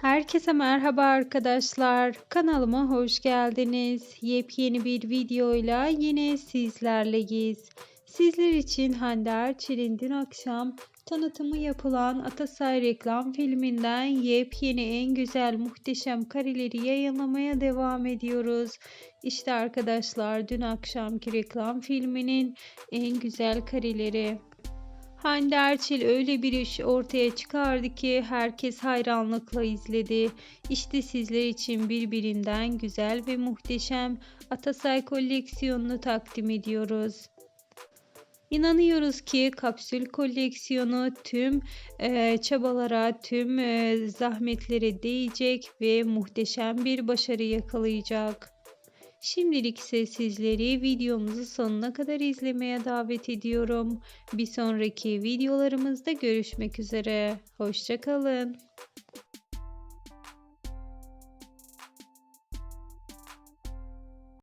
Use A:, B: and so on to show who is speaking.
A: Herkese merhaba arkadaşlar. Kanalıma hoş geldiniz. Yepyeni bir videoyla yine sizlerleyiz. Sizler için Hande Erçel'in dün akşam tanıtımı yapılan Atasay reklam filminden yepyeni en güzel muhteşem kareleri yayınlamaya devam ediyoruz. İşte arkadaşlar dün akşamki reklam filminin en güzel kareleri. Hande Erçel öyle bir iş ortaya çıkardı ki herkes hayranlıkla izledi. İşte sizler için birbirinden güzel ve muhteşem Atasay koleksiyonunu takdim ediyoruz. İnanıyoruz ki kapsül koleksiyonu tüm e, çabalara, tüm e, zahmetlere değecek ve muhteşem bir başarı yakalayacak. Şimdilik ise sizleri videomuzu sonuna kadar izlemeye davet ediyorum. Bir sonraki videolarımızda görüşmek üzere. Hoşçakalın.